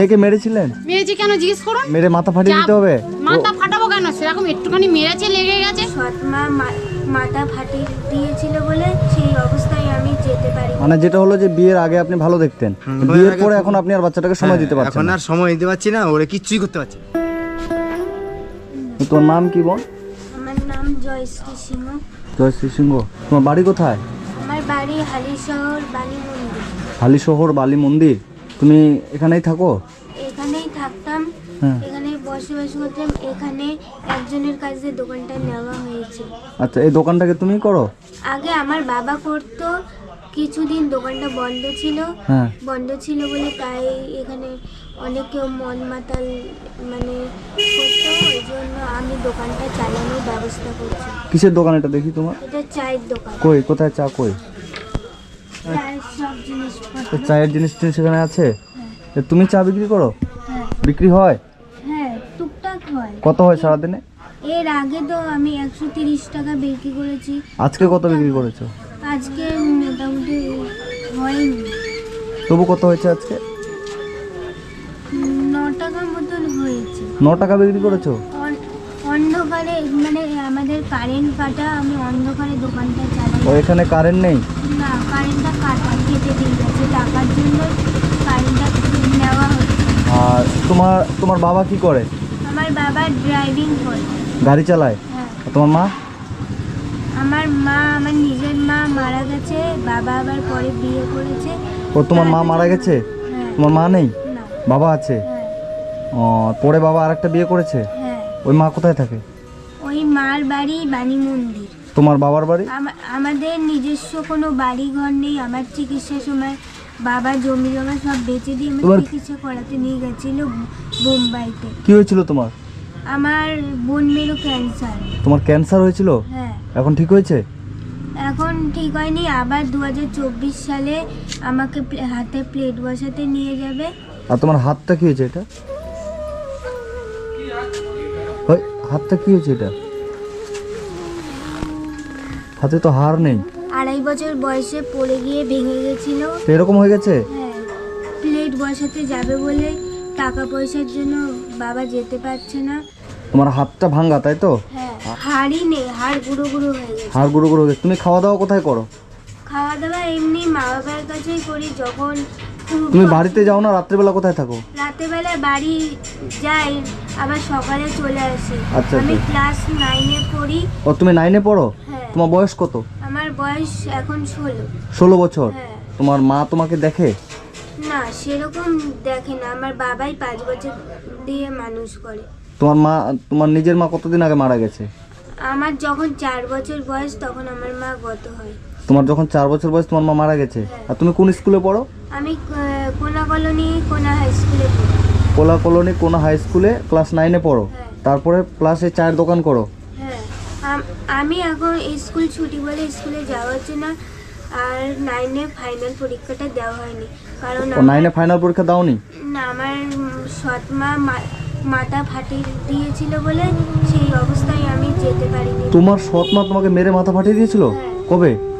মেয়েকে মেরেছিলেন? মেরেছি কেন জিজ্ঞেস করুন মেরে মাথা ফাটিয়ে দিতে হবে? মাথা ফাটাবো কেন? সেরকম একটুখানি মেরেছে লেগে গেছে। সৎমা মাথা ফাটিয়ে দিয়েছিল বলে সেই অবস্থায় আমি যেতে পারি। মানে যেটা হলো যে বিয়ের আগে আপনি ভালো দেখতেন। বিয়ের পরে এখন আপনি আর বাচ্চাটাকে সময় দিতে পারছেন এখন আর সময় দিতে পারছি না ওরে কিচ্ছুই করতে পারছি না। তোমার নাম কি বোন আমার নাম জয়শ্রী সিংহ। জয়শ্রী সিংহ। তোমার বাড়ি কোথায়? আমার বাড়ি হালিশহর বাণী মন্দির হালি শহর বালি মন্দির তুমি এখানেই থাকো? এখানেই থাকতাম। হ্যাঁ। এখানে বসবাস করতাম। এখানে একজনের কাছে দোকানটা নেওয়া হয়েছে। আচ্ছা এই দোকানটাকে তুমি করো? আগে আমার বাবা করতো। কিছুদিন দোকানটা বন্ধ ছিল। হ্যাঁ। বন্ধ ছিল বলে তাই এখানে অনেক কেউ মন মাতাল মানে করতো। ওই জন্য আমি দোকানটা চালানোর ব্যবস্থা করছি। কিসের দোকান এটা দেখি তোমার? এটা চায়ের দোকান। কই কোথায় চা কই চায়ের সব জিনিসপত্র তো চায়ের জিনিস টিনিস সেখানে আছে? এ, তুমি চা বিক্রি করো? হ্যাঁ। বিক্রি হয়? হ্যাঁ টুকটাক হয়। কত হয় সারাদিনে? এর আগে তো আমি একশো তিরিশ টাকা বিক্রি করেছি। আজকে কত বিক্রি করেছ? আজকে মোটামুটি হয়নি। তবু কত হয়েছে আজকে? ন টাকার মতন হয়েছে। ন টাকা বিক্রি করেছ? অন্ধকারে মানে আমাদের কারেন্ট কাটা আমি অন্ধকারে দোকানটা চালাই ও এখানে কারেন্ট নেই? না কারেন্টটা কাটা কেটে দিয়ে গেছে। টাকার জন্য কারেন্টটা নেওয়া হচ্ছে। আর তোমার তোমার বাবা কি করে? আমার বাবা ড্রাইভিং করে। গাড়ি চালায়? হ্যাঁ। আর তোমার মা? আমার মা আমার নিজের মা মারা গেছে বাবা আবার পরে বিয়ে করেছে। ও তোমার মা মারা গেছে? হ্যাঁ। তোমার মা নেই? না। বাবা আছে? হ্যাঁ। ও পরে বাবা আরেকটা বিয়ে করেছে? হ্যাঁ। ওই মা কোথায় থাকে? মার বাড়ি বাণী মন্দির। তোমার বাবার বাড়ি? আমাদের নিজস্ব কোনো বাড়ি ঘর নেই আমার চিকিৎসার সময় বাবা জমি জমা সব বেচে দিয়ে আমার চিকিৎসা করাতে নিয়ে গেছিল বোম্বাইতে। কি হয়েছিল তোমার? আমার বোন মেরো ক্যান্সার। তোমার ক্যান্সার হয়েছিল? হ্যাঁ। এখন ঠিক হয়েছে? এখন ঠিক হয়নি আবার দু হাজার চব্বিশ সালে আমাকে হাতে প্লেট বসাতে নিয়ে যাবে। আর তোমার হাতটা কি হয়েছে এটা? হাতটা কি হয়েছে এটা? হাতে তো হার নেই। আড়াই বছর বয়সে পড়ে গিয়ে ভেঙে গেছিল। তো এরকম হয়ে গেছে? হ্যাঁ প্লেট বসাতে যাবে বলে টাকা পয়সার জন্য বাবা যেতে পারছে না। তোমার হাতটা ভাঙা তাই তো? হ্যাঁ হাড়ই নেই হাড় গুঁড়ো গুঁড়ো হয়ে গেছে। হাড় গুঁড়ো গুঁড়ো হয়ে গেছে। তুমি খাওয়া দাওয়া কোথায় করো? খাওয়া দাওয়া এমনি মা বাবার কাছেই করি যখন তুমি বাড়িতে যাও না রাত্রেবেলা কোথায় থাকো? রাতেবেলা বাড়ি যাই আবার সকালে চলে আসি। আচ্ছা, আমি আচ্ছা। ক্লাস নাইনে পড়ি। ও তুমি নাইনে পড়ো? হ্যাঁ। তোমার বয়স কত? আমার বয়স এখন ষোলো। ষোলো বছর? হ্যাঁ। তোমার মা তোমাকে দেখে? না সেরকম দেখে না। আমার বাবাই পাঁচ বছর দিয়ে মানুষ করে। তোমার মা তোমার নিজের মা কতদিন আগে মারা গেছে? আমার যখন চার বছর বয়স তখন আমার মা গত হয়। তোমার যখন চার বছর বয়স তোমার মা মারা গেছে। আর তুমি কোন স্কুলে পড়ো? আমি কোনা কলোনি কোনা হাই স্কুলে পড়ি। কোলা কলোনি কোন হাই স্কুলে ক্লাস নাইনে পড়ো। হ্যাঁ। তারপরে ক্লাসে চায়ের দোকান করো। হ্যাঁ। আম- এখন স্কুল ছুটি বলে স্কুলে যাওয়া হচ্ছে না আর নাইনে ফাইনাল পরীক্ষাটা দেওয়া হয়নি। কারণ নাইনে ফাইনাল পরীক্ষা দাওনি? না আমার সৎমা মা- মাথা ফাটিয়ে দিয়েছিল বলে সেই অবস্থায় আমি যেতে পারিনি। তোমার সৎ মা তোমাকে মেরে মাথা ফাটিয়ে দিয়েছিল? হ্যাঁ। কবে?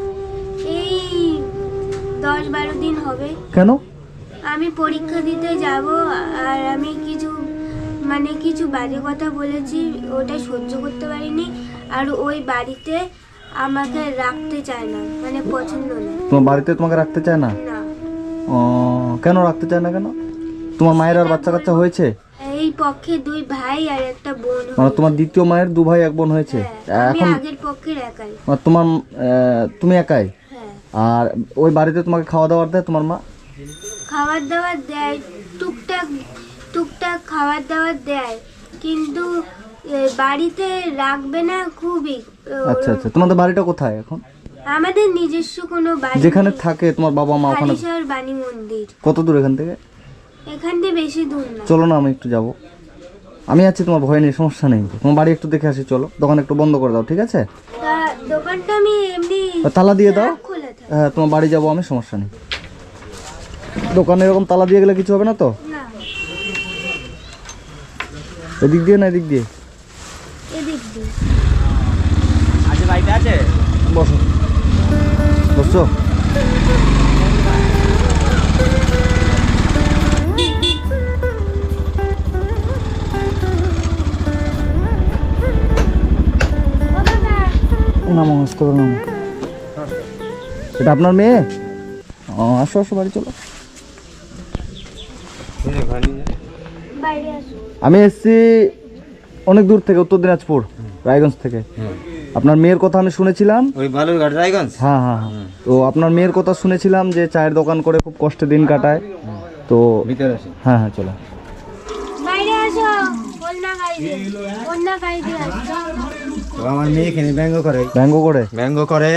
হবে। কেন? আমি পরীক্ষা দিতে যাব আর আমি কিছু মানে কিছু বাজে কথা বলেছি ওটা সহ্য করতে পারিনি আর ওই বাড়িতে আমাকে রাখতে চায় না মানে পছন্দ না। তোমার বাড়িতে তোমাকে রাখতে চায় না? না। ও, কেন রাখতে চায় না কেন? তোমার মায়ের আর বাচ্চা কাচ্চা হয়েছে? এই পক্ষে দুই ভাই আর একটা বোন মানে তোমার দ্বিতীয় মায়ের দু ভাই এক বোন হয়েছে? হ্যাঁ, এখন আগের পক্ষের একাই। মানে তোমার তুমি একাই? আর ওই বাড়িতে তোমাকে খাওয়া দাওয়ার দেয় তোমার মা? খাবার দাবার দেয় টুকটাক টুকটাক খাবার দাবার দেয়। কিন্তু এ, বাড়িতে রাখবে না খুবই। ও, আচ্ছা আচ্ছা। তোমাদের বাড়িটা কোথায় এখন? আমাদের নিজস্ব কোনো বাড়ি যেখানে থাকে তোমার বাবা মা ওখানে? হালিশহর বাণী মন্দির। কত দূর এখান থেকে? এখান থেকে বেশি দূর না। চলো না আমি একটু যাব। আমি আছি তোমার ভয় নেই সমস্যা নেই। তোমার বাড়ি একটু দেখে আসি চলো। দোকান একটু বন্ধ করে দাও ঠিক আছে? তা দোকানটা আমি এমনি তালা দিয়ে দাও। খোলা হ্যাঁ, তোমার বাড়ি যাব আমি সমস্যা নেই। দোকানে এরকম তালা দিয়ে গেলে কিছু হবে না তো? এদিক দিয়ে না এদিক দিয়ে? বসো। বসছো? নামো করো এটা আপনার মেয়ে? ও আসো আসো বাড়ি চলো। আমি এসেছি অনেক দূর থেকে উত্তর দিনাজপুর রায়গঞ্জ থেকে। আপনার মেয়ের কথা আমি শুনেছিলাম। ওই বালুরঘাট রায়গঞ্জ? হ্যাঁ হ্যাঁ হ্যাঁ। তো আপনার মেয়ের কথা শুনেছিলাম যে চায়ের দোকান করে খুব কষ্টে দিন কাটায়। তো ভিতরে হ্যাঁ হ্যাঁ চলো। বাইরে আসো আমার মেয়ে এখানে ব্যঙ্গ করে। ব্যঙ্গ করে? ব্যঙ্গ করে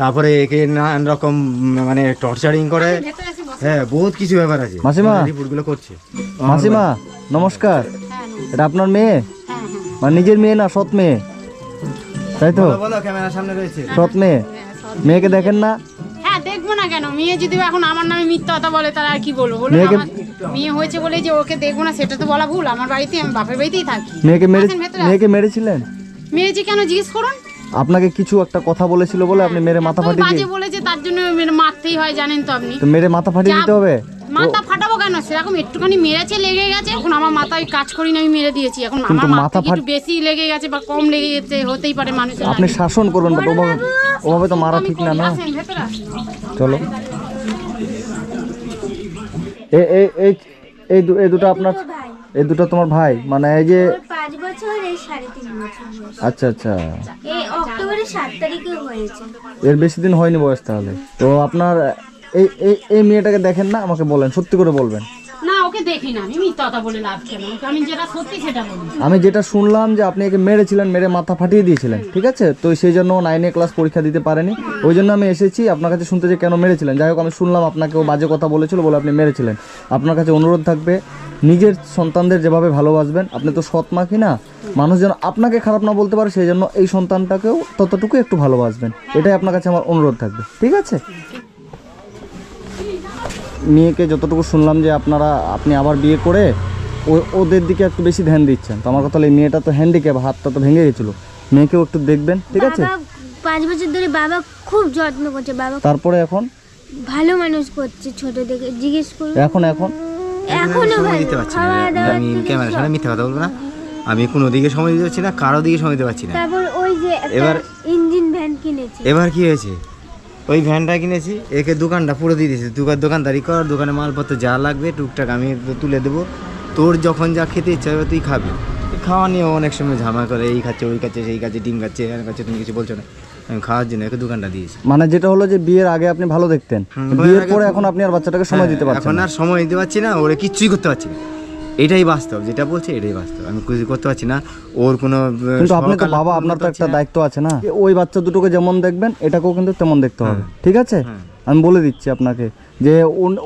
তারপরে একে নানান রকম মানে টর্চারিং করে। হ্যাঁ বহুত কিছু ব্যাপার আছে। মাসিমা? রিপোর্টগুলো করছে। মাসিমা নমস্কার। এটা আপনার মেয়ে? মানে নিজের মেয়ে না সৎ মেয়ে? তাই তো? বলো, ক্যামেরার সামনে রয়েছে। সৎ মেয়ে? মেয়েকে দেখেন না? হ্যাঁ দেখব না কেন? মেয়ে যদি এখন আমার নামে মিথ্যা কথা বলে তাহলে আর কি বলব? মেয়ে হয়েছে বলে যে ওকে দেখব না সেটা তো বলা ভুল। আমার বাড়িতে আমি বাপের বাড়িতেই থাকি। মেয়েকে মেরে মেয়েকে মেরেছিলেন? মেয়ে কেন জিজ্ঞেস করুন আপনাকে কিছু একটা কথা বলেছিল বলে আপনি মেরে মাথা ফাটিয়ে বাজে বলেছে তার জন্য মেরে মারতেই হয় জানেন তো আপনি তো মেরে মাথা ফাটিয়ে দিতে হবে মাথা ফাটাবো কেন সেরকম একটুখানি মেরেছে লেগে গেছে এখন আমার মাথায় কাজ করি না আমি মেরে দিয়েছি এখন আমার মাথা একটু বেশি লেগে গেছে বা কম লেগে গেছে হতেই পারে মানুষের আপনি শাসন করবেন বাট ওভাবে ওভাবে তো মারা ঠিক না না। চলো এই এই এই এই দুটো আপনার এই দুটো তোমার ভাই? মানে এই যে পাঁচ বছর এই সাড়ে তিন বছর আচ্ছা আচ্ছা। এই অক্টোবরের সাত তারিখে হয়েছে। এর বেশি দিন হয়নি বয়স তাহলে। তো আপনার এই এই এই মেয়েটাকে দেখেন না? আমাকে বলেন সত্যি করে বলবেন। না ওকে দেখি না। আমি মিথ্যা বলে লাভ কেন? আমি যেটা সত্যি সেটা বলি। আমি যেটা শুনলাম যে আপনি একে মেরেছিলেন মেরে মাথা ফাটিয়ে দিয়েছিলেন ঠিক আছে? তো সেই জন্য নাইনে ক্লাস পরীক্ষা দিতে পারেনি। ওই জন্য আমি এসেছি আপনার কাছে শুনতে যে কেন মেরেছিলেন। যাই হোক আমি শুনলাম আপনাকে ও বাজে কথা বলেছিল বলে আপনি মেরেছিলেন। আপনার কাছে অনুরোধ থাকবে নিজের সন্তানদের যেভাবে ভালোবাসবেন আপনি তো সৎ মা কি না মানুষ যেন আপনাকে খারাপ না বলতে পারে সেই জন্য এই সন্তানটাকেও ততটুকু একটু ভালোবাসবেন। এটাই আপনার কাছে আমার অনুরোধ থাকবে। ঠিক আছে? মেয়েকে যতটুকু শুনলাম যে আপনারা আপনি আবার বিয়ে করে ও- ওদের দিকে একটু বেশি ধ্যান দিচ্ছেন। তো আমার কথা হলো এই মেয়েটা তো হ্যান্ডিক্যাপ হাতটা তো ভেঙে গেছিল। মেয়েকেও একটু দেখবেন ঠিক আছে? পাঁচ বছর ধরে বাবা খুব যত্ন করছে বাবা তারপরে এখন? ভালো মানুষ করছে ছোট থেকে জিজ্ঞেস করুন। এখন এখন? এখনও সময় দিতে পারছি না। আমি ক্যামেরার। সামনে মিথ্যা কথা বলব না। আমি কোনো দিকে সময় দিতে পারছি না কারও দিকে সময় দিতে পারছি না। তারপর ওই যে এবার- ইঞ্জিন ভ্যান কিনেছি। এবার কি হয়েছে? ওই ভ্যানটা কিনেছি একে দোকানটা পুরো দিয়ে দিয়েছি। দোকান দোকানদারি কর দোকানে মালপত্র যা লাগবে টুকটাক আমি তুলে দেবো। তোর যখন যা খেতে ইচ্ছা হবে তুই খাবি। খাওয়া নিয়ে অনেক সময় ঝামা করে এই খাচ্ছে ওই খাচ্ছে সেই খাচ্ছে ডিম খাচ্ছে এর খাচ্ছে তুমি কিছু বলছো না। আমি খাওয়ার জন্য একে দোকানটা দিয়েছি। মানে যেটা হলো যে বিয়ের আগে আপনি ভালো দেখতেন। বিয়ের পরে এখন আপনি আর বাচ্চাটাকে সময় দিতে পারছেন এখন আর সময় দিতে পারছি না ওরে কিচ্ছুই করতে পারছি না। এটাই বাস্তব যেটা বলছে এটাই বাস্তব। আমি কিছু করতে পারছি না ওর কোনো কিন্তু আপনি তো বাবা আপনার তো একটা দায়িত্ব আছে না। ওই বাচ্চা দুটোকে যেমন দেখবেন এটাকেও কিন্তু তেমন দেখতে হবে। হ্যাঁ। ঠিক আছে? হ্যাঁ। আমি বলে দিচ্ছি আপনাকে যে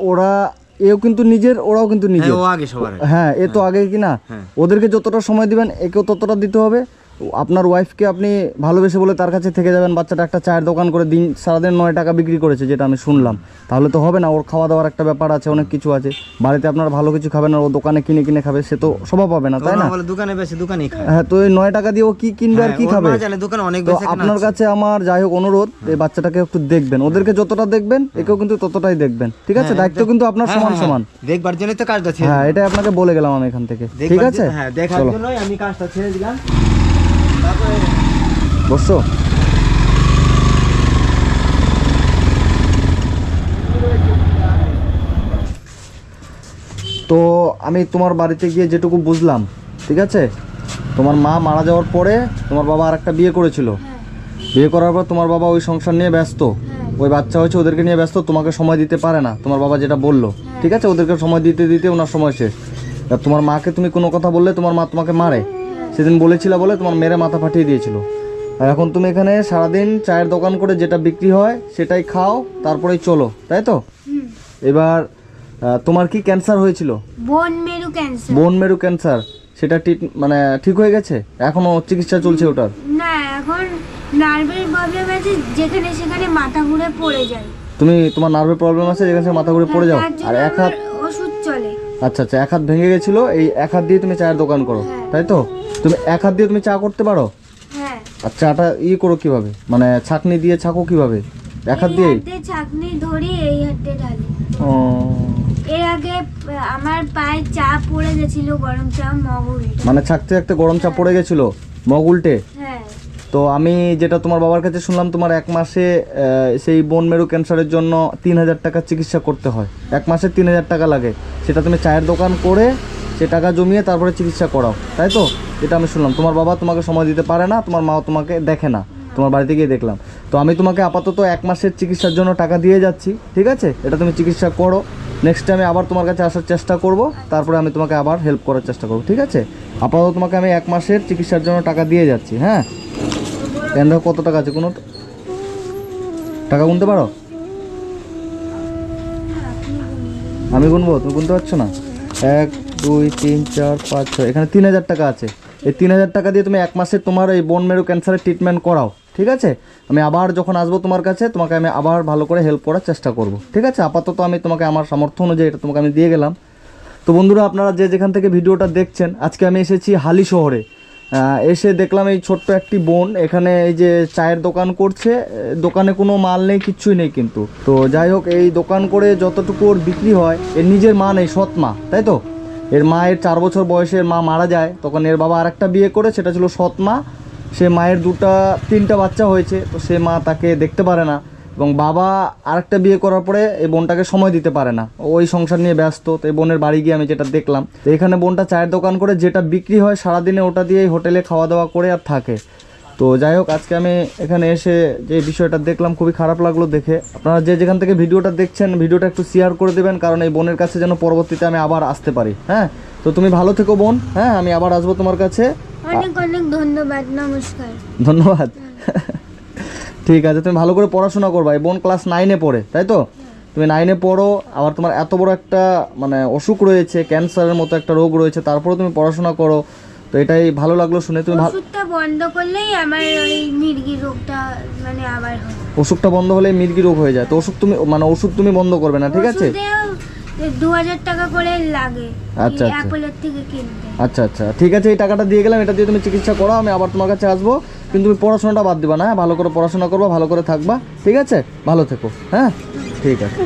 ওরা এও কিন্তু নিজের ওরাও কিন্তু নিজের। হ্যাঁ সবার। হ্যাঁ এ তো আগে কিনা হ্যাঁ। ওদেরকে যতটা সময় দিবেন একেও ততটা দিতে হবে। আপনার ওয়াইফকে আপনি ভালোবেসে বলে তার কাছে থেকে যাবেন বাচ্চাটা একটা চায়ের দোকান করে দিন সারাদিন নয় টাকা বিক্রি করেছে যেটা আমি শুনলাম। তাহলে তো হবে না ওর খাওয়া দাওয়ার একটা ব্যাপার আছে অনেক কিছু আছে। বাড়িতে আপনার ভালো কিছু খাবেন আর ও দোকানে কিনে কিনে খাবে সে তো স্বভাব পাবে না তাই না? দোকানে বেশি দোকানেই খায়। হ্যাঁ তো এই নয় টাকা দিয়ে ও কি কিনবে আর হ্যাঁ, কি খাবে? দোকানে অনেক আপনার কাছে আমার যাই হোক অনুরোধ এই বাচ্চাটাকে একটু দেখবেন। ওদেরকে যতটা দেখবেন একেও কিন্তু ততটাই দেখবেন। ঠিক আছে? দায়িত্ব কিন্তু আপনার সমান সমান। দেখবার জন্য তো কাজটা হ্যাঁ এটাই আপনাকে বলে গেলাম আমি এখান থেকে। ঠিক আছে? হ্যাঁ দেখার জন্যই আমি কাজটা ছেড়ে দিলাম। বসো। তো আমি তোমার বাড়িতে গিয়ে যেটুকু বুঝলাম ঠিক আছে? তোমার মা মারা যাওয়ার পরে তোমার বাবা আর একটা বিয়ে করেছিল। বিয়ে করার পর তোমার বাবা ওই সংসার নিয়ে ব্যস্ত। ওই বাচ্চা হয়েছে ওদেরকে নিয়ে ব্যস্ত তোমাকে সময় দিতে পারে না তোমার বাবা যেটা বলল। ঠিক আছে? ওদেরকে সময় দিতে দিতে ওনার সময় শেষ। আর তোমার মাকে তুমি কোনো কথা বললে তোমার মা তোমাকে মারে? সেদিন বলেছিল বলে তোমার মেরে মাথা ফাটিয়ে দিয়েছিল। আর এখন তুমি এখানে সারাদিন চায়ের দোকান করে যেটা বিক্রি হয় সেটাই খাও তারপরেই চলো তাই তো? এবার তোমার কি ক্যান্সার হয়েছিল? বোন মেরু ক্যান্সার। বোন মেরু ক্যান্সার সেটা ঠিক মানে ঠিক হয়ে গেছে? এখনও চিকিৎসা চলছে ওটার? না এখন নার্ভের প্রবলেম আছে যেখানে সেখানে মাথা ঘুরে পড়ে যায়। তুমি তোমার নার্ভের প্রবলেম আছে যেখানে মাথা ঘুরে পড়ে যাও? আর এক হাত ওষুধ চলে। আচ্ছা আচ্ছা এক হাত ভেঙে গেছিল এই এক হাত দিয়ে তুমি চায়ের দোকান করো তাই তো? তুমি এক হাত দিয়ে তুমি চা করতে পারো? হ্যাঁ। আর চাটা ই করো কীভাবে? মানে ছাকনি দিয়ে ছাকো কীভাবে? এক হাত দিয়ে ছাকনি ধরি এই হাতে ঢালি। ও। এর আগে আমার পায়ে চা পড়ে গেছিল গরম চা মগ মানে ছাকতে ছাকতে গরম চা পড়ে গেছিল মগ উল্টে? হ্যাঁ। তো আমি যেটা তোমার বাবার কাছে শুনলাম তোমার এক মাসে সেই বোন মেরু ক্যান্সারের জন্য তিন হাজার টাকা চিকিৎসা করতে হয়। এক মাসে তিন হাজার টাকা লাগে। সেটা তুমি চায়ের দোকান করে সে টাকা জমিয়ে তারপরে চিকিৎসা করাও, তাই তো? এটা আমি শুনলাম। তোমার বাবা তোমাকে সময় দিতে পারে না, তোমার মাও তোমাকে দেখে না। তোমার বাড়িতে গিয়ে দেখলাম। তো আমি তোমাকে আপাতত এক মাসের চিকিৎসার জন্য টাকা দিয়ে যাচ্ছি, ঠিক আছে? এটা তুমি চিকিৎসা করো। নেক্সট টাইমে আবার তোমার কাছে আসার চেষ্টা করব, তারপরে আমি তোমাকে আবার হেল্প করার চেষ্টা করব, ঠিক আছে? আপাতত তোমাকে আমি এক মাসের চিকিৎসার জন্য টাকা দিয়ে যাচ্ছি হ্যাঁ? দেখো কত টাকা আছে কোনো? টাকা গুনতে পারো? আমি গুনবো, তুমি গুনতে পারছ না? এক দুই, তিন, চার, পাঁচ, ছয়। এখানে তিন হাজার টাকা আছে। এই তিন হাজার টাকা দিয়ে তুমি এক মাসে তোমার এই বোন মেরু ক্যান্সারের ট্রিটমেন্ট করাও, ঠিক আছে? আমি আবার যখন আসব তোমার কাছে, তোমাকে আমি আবার ভালো করে হেল্প করার চেষ্টা করব, ঠিক আছে? আপাতত আমি তোমাকে আমার সামর্থ্য অনুযায়ী এটা তোমাকে আমি দিয়ে গেলাম। তো বন্ধুরা, আপনারা যে যেখান থেকে ভিডিওটা দেখছেন, আজকে আমি এসেছি হালি শহরে। এসে দেখলাম এই ছোট্ট একটি বোন এখানে এই যে চায়ের দোকান করছে, দোকানে কোনো মাল নেই কিচ্ছুই নেই কিন্তু। তো যাই হোক, এই দোকান করে যতটুকু ওর বিক্রি হয়, এর নিজের মা নেই, সৎ মা, তাই তো? এর মায়ের চার বছর বয়সে মা মারা যায়, তখন এর বাবা আরেকটা বিয়ে করে, সেটা ছিল সৎ মা সে মায়ের দুটা, তিনটা বাচ্চা হয়েছে, তো সে মা তাকে দেখতে পারে না। এবং বাবা আরেকটা বিয়ে করার পরে এই বোনটাকে সময় দিতে পারে না। ওই সংসার নিয়ে ব্যস্ত, তো এই বোনের বাড়ি গিয়ে আমি যেটা দেখলাম, তো এখানে বোনটা চায়ের দোকান করে যেটা বিক্রি হয়, সারাদিনে ওটা দিয়েই হোটেলে খাওয়া দাওয়া করে আর থাকে। তো যাই হোক আজকে আমি এখানে এসে যে বিষয়টা দেখলাম খুবই খারাপ লাগল দেখে। আপনারা যে যেখান থেকে ভিডিওটা দেখছেন ভিডিওটা একটু শেয়ার করে দেবেন কারণ এই বোনের কাছে যেন পরবর্তীতে আমি আবার আসতে পারি। হ্যাঁ? তো তুমি ভালো থেকো বোন। হ্যাঁ আমি আবার আসব তোমার কাছে। অনেক অনেক ধন্যবাদ নমস্কার। ধন্যবাদ। ঠিক আছে তুমি ভালো করে পড়াশোনা করবা। এই বোন ক্লাস নাইনে পড়ে তাই তো? তুমি নাইনে পড়ো আবার তোমার এত বড় একটা মানে অসুখ রয়েছে ক্যান্সারের মতো একটা রোগ রয়েছে তারপরেও তুমি পড়াশোনা করো। তো এটাই ভালো লাগল শুনে। তুমি ওষুধটা বন্ধ করলেই আমার ওই মির্গি রোগটা মানে আবার ওষুধটা বন্ধ হলে মির্গি রোগ হয়ে যায়। তো ওষুধ তুমি মানে ওষুধ তুমি বন্ধ করবে না ঠিক আছে? দু হাজার টাকা করে লাগে আচ্ছা, আচ্ছা। থেকে কিনতে। আচ্ছা আচ্ছা। ঠিক আছে এই টাকাটা দিয়ে গেলাম এটা দিয়ে তুমি চিকিৎসা করো আমি আবার তোমার কাছে আসব। কিন্তু তুমি পড়াশোনাটা বাদ দিবা না হ্যাঁ? ভালো করে পড়াশোনা করবা ভালো করে থাকবা ঠিক আছে? ভালো থেকো হ্যাঁ? ঠিক আছে।